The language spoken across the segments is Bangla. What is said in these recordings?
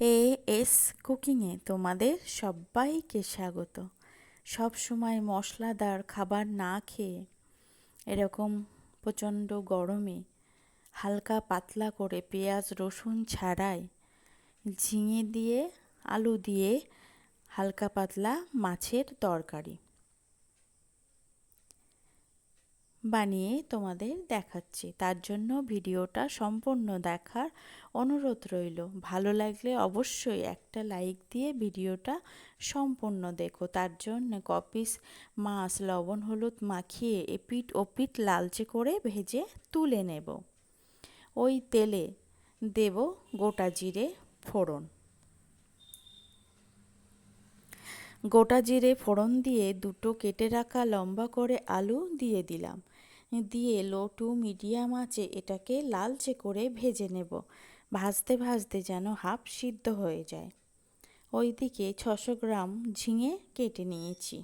এ এস কুকিংয়ে তোমাদের সবাইকে স্বাগত। সব সময় মশলাদার খাবার না খেয়ে, এরকম প্রচণ্ড গরমে হালকা পাতলা করে পেঁয়াজ, রসুন ছাড়াই ঝিঙে দিয়ে, আলু দিয়ে হালকা পাতলা মাছের তরকারি। বানিয়ে তোমাদের দেখাচ্ছি। তার জন্য ভিডিওটা সম্পূর্ণ দেখার অনুরোধ রইল। ভালো লাগলে অবশ্যই একটা লাইক দিয়ে ভিডিওটা সম্পূর্ণ দেখো। তার জন্য কপিস, মাছ, লবণ, হলুদ মাখিয়ে এপিট ওপিট লালচে করে ভেজে তুলে নেব। ওই তেলে দেব গোটা জিরে ফোড়ন। গোটা জিরে ফোড়ন দিয়ে দুটো কেটে রাখা লম্বা করে আলু দিয়ে দিলাম। দিয়ে লো টু মিডিয়াম আঁচে এটাকে লালচে করে ভেজে নেব। ভাজতে ভাজতে যেন হাফ সিদ্ধ হয়ে যায়। ওইদিকে ছশো গ্রাম ঝিঙে কেটে নিয়েছি।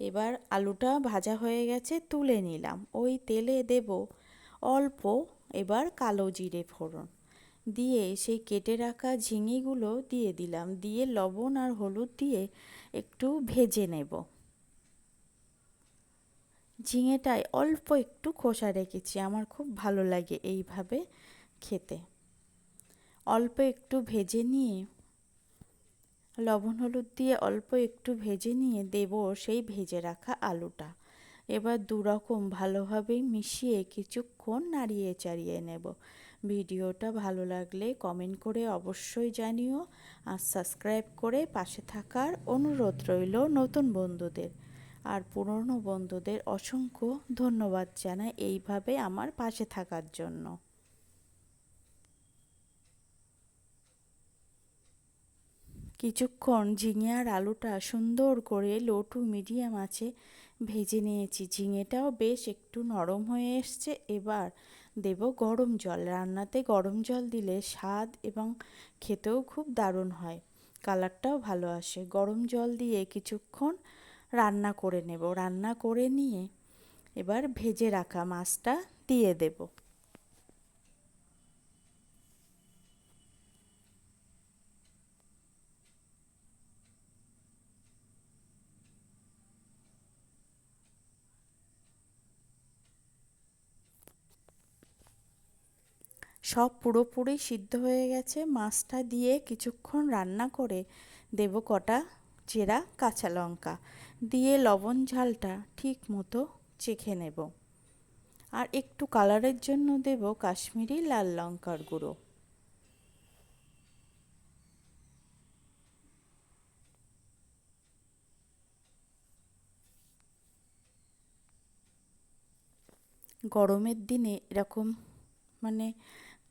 এবার আলুটা ভাজা হয়ে গেছে তুলে নিলাম। ওই তেলে দেব অল্প এবার কালো জিরে ফোড়ন। দিয়ে সেই কেটে রাখা ঝিঙেগুলো দিয়ে দিলাম। দিয়ে লবণ আর হলুদ দিয়ে একটু ভেজে নেব। ঝিঙেটায় অল্প একটু খোসা রেখেছি। আমার খুব ভালো লাগে এইভাবে খেতে। অল্প একটু ভেজে নিয়ে, লবণ হলুদ দিয়ে অল্প একটু ভেজে নিয়ে দেব সেই ভেজে রাখা আলুটা। এবার দুরকম ভালোভাবে মিশিয়ে কিছুক্ষণ নাড়িয়ে চাড়িয়ে নেব। ভিডিওটা ভালো লাগলে কমেন্ট করে অবশ্যই জানিও আর সাবস্ক্রাইব করে পাশে থাকার অনুরোধ রইল নতুন বন্ধুদের। আর পুরনো বন্ধুদের অসংখ্য ধন্যবাদ জানাই এইভাবে আমার পাশে থাকার জন্য। কিছুক্ষণ ঝিঙে আর আলুটা সুন্দর করে লো টু মিডিয়াম আছে ভেজে নিয়েছি। ঝিঙেটাও বেশ একটু নরম হয়ে এসছে। এবার দেব গরম জল। রান্নাতে গরম জল দিলে স্বাদ এবং খেতেও খুব দারুণ হয়। কালারটাও ভালো আসে। গরম জল দিয়ে কিছুক্ষণ রান্না করে নেব। রান্না করে নিয়ে এবার ভেজে রাখা মাছটা দিয়ে দেব। সব পুরোপুরি সিদ্ধ হয়ে গেছে। মাছটা দিয়ে কিছুক্ষণ রান্না করে দেব কটা চেরা কাঁচা লঙ্কা দিয়ে লবণ ঝালটা ঠিক মতো চেখে নেব। আর একটু কালারের জন্য দেব কাশ্মীরি লাল লঙ্কার গুঁড়ো। গরমের দিনে এরকম মানে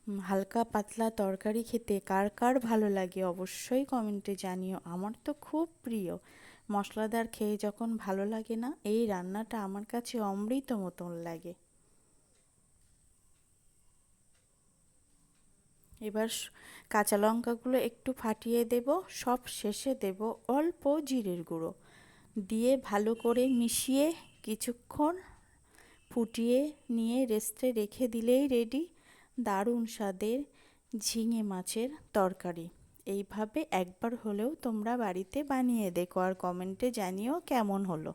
হালকা পাতলা তরকারি খেতে কার কার ভালো লাগে অবশ্যই কমেন্টে জানিও। আমার তো খুব প্রিয়। মশলাদার খেয়ে যখন ভালো লাগে না, এই রান্নাটা আমার কাছে অমৃত মতন লাগে। এবার কাঁচা লঙ্কাগুলো একটু ফাটিয়ে দেব, সব শেষে দেব অল্প জিরের গুঁড়ো। দিয়ে ভালো করে মিশিয়ে কিছুক্ষণ ফুটিয়ে নিয়ে রেস্টে রেখে দিলেই রেডি। দারুণ স্বাদের ঝিঙে মাছের তরকারি। এইভাবে একবার হলেও তোমরা বাড়িতে বানিয়ে দেখো আর কমেন্টে জানিও কেমন হলো।